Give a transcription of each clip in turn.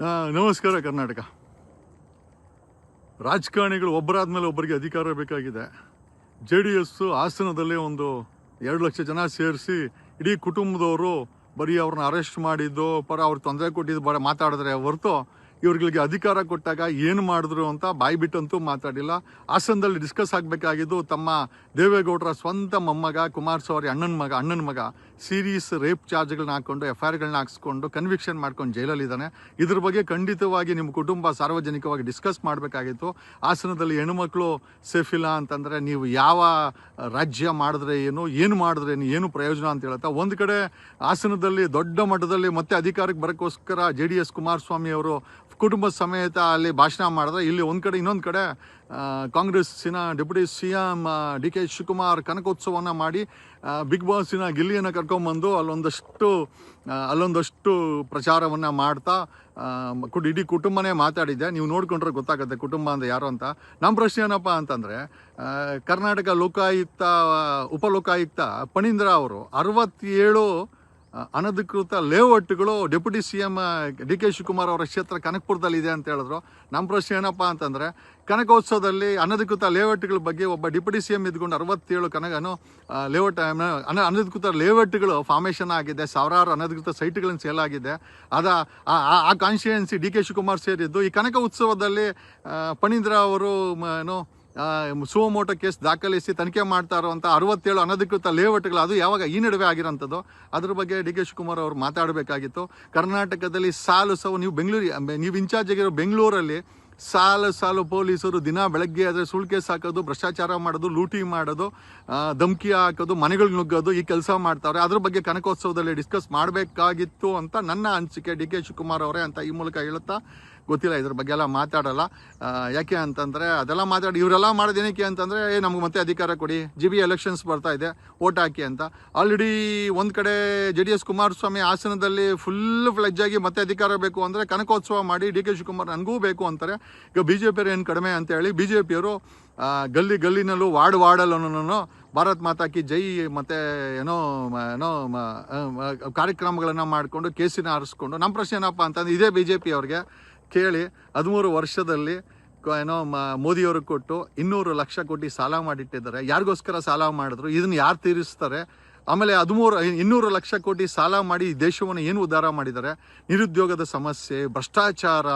ನಮಸ್ಕಾರ ಕರ್ನಾಟಕ. ರಾಜಕಾರಣಿಗಳು ಒಬ್ಬರಾದ್ಮೇಲೆ ಒಬ್ಬರಿಗೆ ಅಧಿಕಾರ ಬೇಕಾಗಿದೆ. ಜೆ ಡಿ ಎಸ್ ಹಾಸನದಲ್ಲೇ ಒಂದು ಎರಡು ಲಕ್ಷ ಜನ ಸೇರಿಸಿ ಇಡೀ ಕುಟುಂಬದವರು ಬರೀ ಅವ್ರನ್ನ ಅರೆಸ್ಟ್ ಮಾಡಿದ್ದು, ಪರ ಅವ್ರಿಗೆ ತೊಂದರೆ ಕೊಟ್ಟಿದ್ದು ಬರ ಮಾತಾಡಿದ್ರೆ ಹೊರತು ಇವ್ರಿಗೆ ಅಧಿಕಾರ ಕೊಟ್ಟಾಗ ಏನು ಮಾಡಿದ್ರು ಅಂತ ಬಾಯಿ ಬಿಟ್ಟಂತೂ ಮಾತಾಡಿಲ್ಲ. ಹಾಸನದಲ್ಲಿ ಡಿಸ್ಕಸ್ ಆಗಬೇಕಾಗಿದ್ದು ತಮ್ಮ ದೇವೇಗೌಡರ ಸ್ವಂತ ಮೊಮ್ಮಗ ಕುಮಾರಸ್ವಾಮಿ ಅಣ್ಣನ ಮಗ ಅಣ್ಣನ ಮಗ ಸೀರೀಸ್ ರೇಪ್ ಚಾರ್ಜ್ಗಳನ್ನ ಹಾಕ್ಕೊಂಡು ಎಫ್ ಐ ಆರ್ಗಳನ್ನ ಹಾಕ್ಸ್ಕೊಂಡು ಕನ್ವಿಕ್ಷನ್ ಮಾಡ್ಕೊಂಡು ಜೈಲಲ್ಲಿದ್ದಾನೆ ಇದ್ರ ಬಗ್ಗೆ ಖಂಡಿತವಾಗಿ ನಿಮ್ಮ ಕುಟುಂಬ ಸಾರ್ವಜನಿಕವಾಗಿ ಡಿಸ್ಕಸ್ ಮಾಡಬೇಕಾಗಿತ್ತು. ಹಾಸನದಲ್ಲಿ ಹೆಣ್ಮಕ್ಳು ಸೇಫ್ ಇಲ್ಲ ಅಂತಂದರೆ ನೀವು ಯಾವ ರಾಜ್ಯ ಮಾಡಿದ್ರೆ ಏನು ಏನು ಮಾಡಿದ್ರೆ ಏನು ಏನು ಪ್ರಯೋಜನ ಅಂತ ಹೇಳುತ್ತಾ? ಒಂದು ಕಡೆ ಹಾಸನದಲ್ಲಿ ದೊಡ್ಡ ಮಟ್ಟದಲ್ಲಿ ಮತ್ತೆ ಅಧಿಕಾರಕ್ಕೆ ಬರೋಕ್ಕೋಸ್ಕರ ಜೆ ಡಿ ಎಸ್ ಕುಮಾರಸ್ವಾಮಿ ಅವರು ಕುಟುಂಬ ಸಮೇತ ಅಲ್ಲಿ ಭಾಷಣ ಮಾಡಿದ್ರೆ ಇಲ್ಲಿ ಒಂದು ಕಡೆ, ಇನ್ನೊಂದು ಕಡೆ ಕಾಂಗ್ರೆಸ್ಸಿನ deputy C M D K Shivakumar ಕನಕೋತ್ಸವವನ್ನು ಮಾಡಿ ಬಿಗ್ ಬಾಸಿನ ಗಿಲ್ಲಿಯನ್ನು ಕರ್ಕೊಂಬಂದು ಅಲ್ಲೊಂದಷ್ಟು ಅಲ್ಲೊಂದಷ್ಟು ಪ್ರಚಾರವನ್ನು ಮಾಡ್ತಾ ಕುಡ್ ಇಡೀ ಕುಟುಂಬನೇ ಮಾತಾಡಿದ್ದೆ. ನೀವು ನೋಡ್ಕೊಂಡ್ರೆ ಗೊತ್ತಾಗುತ್ತೆ ಕುಟುಂಬ ಅಂದರೆ ಯಾರು ಅಂತ. ನಮ್ಮ ಪ್ರಶ್ನೆ ಏನಪ್ಪ ಅಂತಂದರೆ ಕರ್ನಾಟಕ ಲೋಕಾಯುಕ್ತ ಉಪಲೋಕಾಯುಕ್ತ ಪಣೀಂದ್ರ ಅವರು ಅರವತ್ತೇಳು ಅನಧಿಕೃತ ಲೇಔಟ್ಗಳು deputy C M D K Shivakumar ಅವರ ಕ್ಷೇತ್ರ ಕನಕಪುರದಲ್ಲಿ ಇದೆ ಅಂತ ಹೇಳಿದ್ರು. ನಮ್ಮ ಪ್ರಶ್ನೆ ಏನಪ್ಪ ಅಂತಂದರೆ, ಕನಕೋತ್ಸವದಲ್ಲಿ ಅನಧಿಕೃತ ಲೇಔಟ್ಗಳ ಬಗ್ಗೆ ಒಬ್ಬ ಡೆಪ್ಯೂಟಿ ಸಿ ಎಂ ಇದ್ಕೊಂಡು ಅರವತ್ತೇಳು ಕನಗನು ಲೇಔಟ್ ಅನ, ಅನಧಿಕೃತ ಲೇಔಟ್ಗಳು ಫಾರ್ಮೇಷನ್ ಆಗಿದೆ, ಸಾವಿರಾರು ಅನಧಿಕೃತ ಸೈಟ್ಗಳನ್ನು ಸೇಲ್ ಆಗಿದೆ. ಅದ, ಆ- ಕಾನ್ಸ್ಟಿಟ್ಯೂನ್ಸಿ ಡಿ ಕೆ ಶಿವಕುಮಾರ್ ಸೇರಿದ್ದು, ಈ ಕನಕ ಉತ್ಸವದಲ್ಲಿ ಪಣೀಂದ್ರ ಅವರು ಏನು ಸುವಮೋಟೋ ಕೇಸ್ ದಾಖಲಿಸಿ ತನಿಖೆ ಮಾಡ್ತಾ ಇರುವಂಥ ಅರವತ್ತೇಳು ಅನಧಿಕೃತ ಲೇಔಟ್ಗಳು, ಅದು ಯಾವಾಗ ಈ ನಡುವೆ ಆಗಿರೋಂಥದ್ದು, ಅದ್ರ ಬಗ್ಗೆ ಡಿ ಕೆ ಶಿವಕುಮಾರ್ ಅವರು ಮಾತಾಡಬೇಕಾಗಿತ್ತು. ಕರ್ನಾಟಕದಲ್ಲಿ ಸಾಲು ಸಾವು, ನೀವು ಬೆಂಗಳೂರು ನೀವು ಇನ್ಚಾರ್ಜ್ ಆಗಿರೋ ಬೆಂಗಳೂರಲ್ಲಿ ಸಾಲು ಸಾಲು ಪೊಲೀಸರು ದಿನ ಬೆಳಗ್ಗೆ ಆದರೆ ಸುಳ್ಳು ಕೇಸ್ ಹಾಕೋದು, ಭ್ರಷ್ಟಾಚಾರ ಮಾಡೋದು, ಲೂಟಿ ಮಾಡೋದು ಧಮಕಿ ಹಾಕೋದು ಮನೆಗಳಿಗೆ ನುಗ್ಗೋದು, ಈ ಕೆಲಸ ಮಾಡ್ತಾವ್ರೆ ಅದ್ರ ಬಗ್ಗೆ ಕನಕೋತ್ಸವದಲ್ಲಿ ಡಿಸ್ಕಸ್ ಮಾಡಬೇಕಾಗಿತ್ತು ಅಂತ ನನ್ನ ಅನಿಸಿಕೆ ಡಿ ಕೆ ಶಿವಕುಮಾರ್ ಅವರೇ ಅಂತ ಈ ಮೂಲಕ ಹೇಳುತ್ತಾ ಗೊತ್ತಿಲ್ಲ ಇದ್ರ ಬಗ್ಗೆ ಎಲ್ಲ ಮಾತಾಡಲ್ಲ ಯಾಕೆ ಅಂತಂದರೆ ಅದೆಲ್ಲ ಮಾತಾಡಿ, ಇವರೆಲ್ಲ ಮಾಡೋದೇನಕ್ಕೆ ಅಂತಂದರೆ, ಏ, ನಮ್ಗೆ ಮತ್ತೆ ಅಧಿಕಾರ ಕೊಡಿ ಜಿ ಬಿ ಎಲೆಕ್ಷನ್ಸ್ ಬರ್ತಾ ಇದೆ ಓಟ್ ಹಾಕಿ ಅಂತ. ಆಲ್ರೆಡಿ ಒಂದು ಕಡೆ ಜೆ ಡಿ ಎಸ್ ಕುಮಾರಸ್ವಾಮಿ ಆಸನದಲ್ಲಿ ಫುಲ್ ಫ್ಲೆಜ್ ಆಗಿ ಮತ್ತೆ ಅಧಿಕಾರ ಬೇಕು ಅಂದರೆ ಕನಕೋತ್ಸವ ಮಾಡಿ ಡಿ ಕೆ ಶಿವಕುಮಾರ್ ನನಗೂ ಬೇಕು ಅಂತಾರೆ. ಈಗ ಬಿ ಜೆ ಏನು ಕಡಿಮೆ ಅಂತೇಳಿ ಬಿ ಜೆ ಪಿಯವರು ಗಲ್ಲಿ ಗಲ್ಲಿನಲ್ಲೂ ವಾರ್ಡ್ ವಾರ್ಡಲ್ಲೂ ಭಾರತ್ ಮಾತಾಕಿ ಜೈ ಮತ್ತೆ ಏನೋ ಏನೋ ಕಾರ್ಯಕ್ರಮಗಳನ್ನು ಮಾಡಿಕೊಂಡು ಕೇಸಿನ ಆರಿಸ್ಕೊಂಡು ನಮ್ಮ ಪ್ರಶ್ನೆ ಏನಪ್ಪ ಅಂತಂದ್ರೆ ಇದೇ ಬಿ ಜೆ ಪಿ ಅವ್ರಿಗೆ ಕೇಳಿ ಹದಿಮೂರು ವರ್ಷದಲ್ಲಿ ಏನೋ ಮೋದಿಯವರು ಕೊಟ್ಟು ಇನ್ನೂರು ಲಕ್ಷ ಕೋಟಿ ಸಾಲ ಮಾಡಿಟ್ಟಿದ್ದಾರೆ. ಯಾರಿಗೋಸ್ಕರ ಸಾಲ ಮಾಡಿದ್ರು? ಇದನ್ನ ಯಾರು ತೀರಿಸ್ತಾರೆ? ಆಮೇಲೆ ಹದಿಮೂರು, ಇನ್ನೂರು ಲಕ್ಷ ಕೋಟಿ ಸಾಲ ಮಾಡಿ ದೇಶವನ್ನು ಏನು ಉದ್ಧಾರ ಮಾಡಿದ್ದಾರೆ? ನಿರುದ್ಯೋಗದ ಸಮಸ್ಯೆ, ಭ್ರಷ್ಟಾಚಾರ,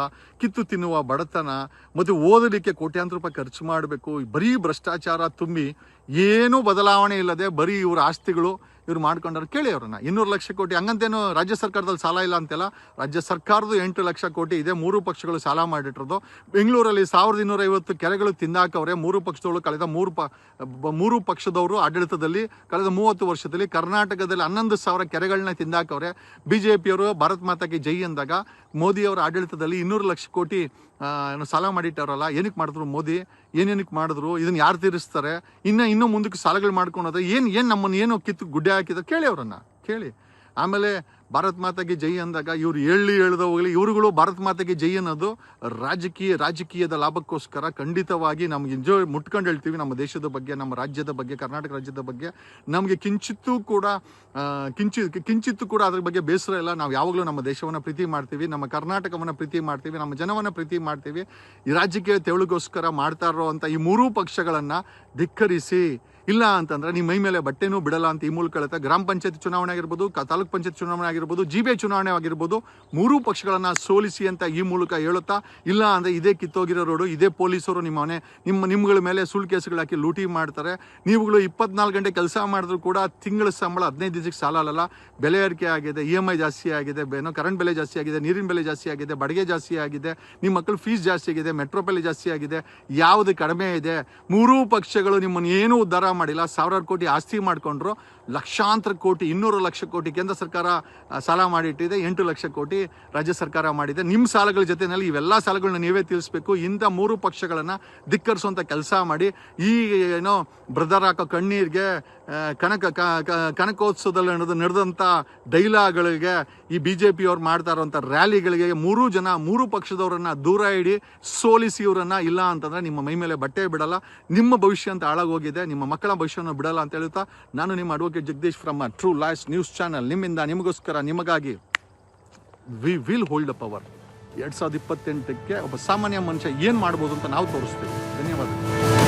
ಕಿತ್ತು ತಿನ್ನುವ ಬಡತನ, ಮತ್ತು ಓದಲಿಕ್ಕೆ ಕೋಟ್ಯಾಂತರ ರೂಪಾಯಿ ಖರ್ಚು ಮಾಡಬೇಕು, ಬರೀ ಭ್ರಷ್ಟಾಚಾರ ತುಂಬಿ ಏನೂ ಬದಲಾವಣೆ ಇಲ್ಲದೆ ಬರೀ ಇವರ ಆಸ್ತಿಗಳು ಇವ್ರು ಮಾಡ್ಕೊಂಡವ್ರು ಕೇಳಿ ಅವ್ರನ್ನ. ಇನ್ನೂರು ಲಕ್ಷ ಕೋಟಿ. ಹಂಗಂತೇನು ರಾಜ್ಯ ಸರ್ಕಾರದಲ್ಲಿ ಸಾಲ ಇಲ್ಲ ಅಂತೆಲ್ಲ? ರಾಜ್ಯ ಸರ್ಕಾರದ ಎಂಟು ಲಕ್ಷ ಕೋಟಿ. ಇದೆ ಮೂರು ಪಕ್ಷಗಳು ಸಾಲ ಮಾಡಿಟ್ಟಿರೋದು. ಬೆಂಗಳೂರಲ್ಲಿ ಸಾವಿರದ ಇನ್ನೂರ ಐವತ್ತು ಕೆರೆಗಳು ತಿಂದಾಕವ್ರೆ. ಮೂರು ಪಕ್ಷದವರು ಕಳೆದ ಮೂರು ಪ ಮೂರು ಪಕ್ಷದವರು ಆಡಳಿತದಲ್ಲಿ ಕಳೆದ ಮೂವತ್ತು ವರ್ಷದಲ್ಲಿ ಕರ್ನಾಟಕದಲ್ಲಿ ಹನ್ನೊಂದು ಸಾವಿರ ಕೆರೆಗಳನ್ನ ತಿಂದಾಕವ್ರೆ. ಬಿ ಜೆ ಪಿಯವರು ಭಾರತ್ ಮಾತಾಗೆ ಜೈ ಅಂದಾಗ ಮೋದಿಯವರ ಆಡಳಿತದಲ್ಲಿ ಇನ್ನೂರು ಲಕ್ಷ ಕೋಟಿ ಸಾಲ ಮಾಡಿಟ್ಟವ್ರಲ್ಲ. ಏನಕ್ಕೆ ಮಾಡಿದ್ರು ಮೋದಿ? ಏನೇನಕ್ಕೆ ಮಾಡಿದ್ರು? ಇದನ್ನ ಯಾರು ತೀರಿಸ್ತಾರೆ? ಇನ್ನು, ಇನ್ನೂ ಮುಂದಕ್ಕೆ ಸಾಲಗಳು ಮಾಡ್ಕೊಳೋದು ಏನು ಏನು ನಮ್ಮನ್ನು ಏನು ಕಿತ್ತು ಗುಡ್ಡೆ ಹಾಕಿದ್ರು. ಕೇಳಿ ಅವರನ್ನು, ಕೇಳಿ. ಆಮೇಲೆ ಭಾರತ್ ಮಾತಾಗೆ ಜೈ ಅಂದಾಗ ಇವರು ಹೇಳಿ ಹೇಳ್ದ ಹೋಗಲಿ, ಇವ್ರುಗಳು ಭಾರತ್ ಮಾತಾಗೆ ಜೈ ಅನ್ನೋದು ರಾಜಕೀಯ, ರಾಜಕೀಯದ ಲಾಭಕ್ಕೋಸ್ಕರ ಖಂಡಿತವಾಗಿ ನಮ್ಗೆ ಎಂಜಾಯ್ ಮುಟ್ಕೊಂಡು ಹೇಳ್ತೀವಿ ನಮ್ಮ ದೇಶದ ಬಗ್ಗೆ, ನಮ್ಮ ರಾಜ್ಯದ ಬಗ್ಗೆ, ಕರ್ನಾಟಕ ರಾಜ್ಯದ ಬಗ್ಗೆ. ನಮಗೆ ಕಿಂಚಿತ್ತೂ ಕೂಡ ಕಿಂಚಿ, ಕಿಂಚಿತ್ತೂ ಕೂಡ ಅದ್ರ ಬಗ್ಗೆ ಬೇಸರ ಇಲ್ಲ. ನಾವು ಯಾವಾಗಲೂ ನಮ್ಮ ದೇಶವನ್ನು ಪ್ರೀತಿ ಮಾಡ್ತೀವಿ, ನಮ್ಮ ಕರ್ನಾಟಕವನ್ನು ಪ್ರೀತಿ ಮಾಡ್ತೀವಿ, ನಮ್ಮ ಜನವನ್ನು ಪ್ರೀತಿ ಮಾಡ್ತೀವಿ. ಈ ರಾಜಕೀಯ ತೆವಳಿಗೋಸ್ಕರ ಮಾಡ್ತಾ ಅಂತ ಈ ಮೂರೂ ಪಕ್ಷಗಳನ್ನು ಧಿಕ್ಕರಿಸಿ ಇಲ್ಲ ಅಂತಂದ್ರೆ ನಿಮ್ಮ ಮೈ ಮೇಲೆ ಬಟ್ಟೆನೂ ಬಿಡಲ್ಲ ಅಂತ ಈ ಮೂಲಕ ಹೇಳುತ್ತೆ. ಗ್ರಾಮ ಪಂಚಾಯತ್ ಚುನಾವಣೆ ಆಗಿರ್ಬೋದು ತಾಲೂಕ್ ಪಂಚಾಯತ್ ಚುನಾವಣೆ ಆಗಿರ್ಬೋದು, ಜಿ ಬಿ ಚುನಾವಣೆ ಆಗಿರ್ಬೋದು, ಮೂರೂ ಪಕ್ಷಗಳನ್ನ ಸೋಲಿಸಿ ಅಂತ ಈ ಮೂಲಕ ಹೇಳುತ್ತಾ, ಇಲ್ಲ ಅಂದ್ರೆ ಇದೇ ಕಿತ್ತೋಗಿರೋ ರೋಡು, ಇದೇ ಪೊಲೀಸರು ನಿಮ್ಮ ಮನೆ, ನಿಮ್ಮ, ನಿಮ್ಗಳ ಮೇಲೆ ಸುಳ್ಳು ಕೇಸುಗಳು ಹಾಕಿ ಲೂಟಿ ಮಾಡ್ತಾರೆ. ನೀವುಗಳು ಇಪ್ಪತ್ನಾಲ್ಕು ಗಂಟೆ ಕೆಲಸ ಮಾಡಿದ್ರು ಕೂಡ ತಿಂಗಳ ಸಂಬಳ ಹದಿನೈದು ದಿವಸಕ್ಕೆ ಸಾಲ ಅಲ್ಲ ಬೆಲೆ ಏರಿಕೆ ಆಗಿದೆ, ಇ ಎಂ ಐ ಜಾಸ್ತಿ ಆಗಿದೆ, ಏನೋ ಕರೆಂಟ್ ಬೆಲೆ ಜಾಸ್ತಿ ಆಗಿದೆ, ನೀರಿನ ಬೆಲೆ ಜಾಸ್ತಿ ಆಗಿದೆ, ಬಡಿಗೆ ಜಾಸ್ತಿ ಆಗಿದೆ, ನಿಮ್ಮ ಮಕ್ಕಳು ಫೀಸ್ ಜಾಸ್ತಿ ಆಗಿದೆ ಮೆಟ್ರೋ ಬೆಲೆ ಜಾಸ್ತಿ ಆಗಿದೆ, ಯಾವುದು ಕಡಿಮೆ ಇದೆ, ಮೂರೂ ಪಕ್ಷಗಳು ನಿಮ್ಮನ್ನು ಏನೂ ಉದ್ಧಾರ ಮಾಡಿಲ್ಲ, ಸಾವಿರಾರು ಕೋಟಿ ಆಸ್ತಿ ಮಾಡಿಕೊಂಡ್ರು, ಲಕ್ಷಾಂತರ ಕೋಟಿ, ಇನ್ನೂರು ಲಕ್ಷ ಕೋಟಿ ಕೇಂದ್ರ ಸರ್ಕಾರ ಸಾಲ ಮಾಡಿಟ್ಟಿದೆ, ಎಂಟು ಲಕ್ಷ ಕೋಟಿ ರಾಜ್ಯ ಸರ್ಕಾರ ಮಾಡಿದೆ. ನಿಮ್ಮ ಸಾಲಗಳ ಜೊತೆಯಲ್ಲಿ ಇವೆಲ್ಲ ಸಾಲಗಳನ್ನ ನೀವೇ ತಿಳಿಸ್ಬೇಕು ಇಂಥ ಮೂರು ಪಕ್ಷಗಳನ್ನು ಧಿಕ್ಕರಿಸುವಂಥ ಕೆಲಸ ಮಾಡಿ, ಈ, ಏನೋ, ಬ್ರದರ್ ಹಾಕೋ ಕಣ್ಣೀರಿಗೆ ಕನಕ ಕನಕೋತ್ಸವದಲ್ಲಿ ನಡೆದ ನಡೆದಂಥ ಡೈಲಾಗ್ಗಳಿಗೆ ಈ ಬಿ ಜೆ ಪಿಯವ್ರು ಮಾಡ್ತಾ ಇರೋಂಥ ರ್ಯಾಲಿಗಳಿಗೆ ಮೂರು ಜನ, ಮೂರು ಪಕ್ಷದವರನ್ನ ದೂರ ಇಡಿ ಸೋಲಿಸಿ ಇವರನ್ನು ಇಲ್ಲ ಅಂತಂದರೆ ನಿಮ್ಮ ಮೈ ಮೇಲೆ ಬಟ್ಟೆ ಬಿಡಲ್ಲ. ನಿಮ್ಮ ಭವಿಷ್ಯ ಅಂತ ಹಾಳಾಗೋಗಿದೆ. ನಿಮ್ಮ ಭವಿಷ್ಯವನ್ನು ಬಿಡಲ್ಲ ಅಂತ ಹೇಳುತ್ತಾ, ನಾನು ನಿಮ್ಮ advocate Jagadish from true laws news channel ನಿಮ್ಮಿಂದ ನಿಮಗೋಸ್ಕರ ನಿಮಗಾಗಿ we will hold a power ಎರಡು ಸಾವಿರದ ಇಪ್ಪತ್ತೆಂಟಕ್ಕೆ ಒಬ್ಬ ಸಾಮಾನ್ಯ ಮನುಷ್ಯ ಏನು ಮಾಡ್ಬೋದು ಅಂತ ನಾವು ತೋರಿಸ್ತೀವಿ. ಧನ್ಯವಾದ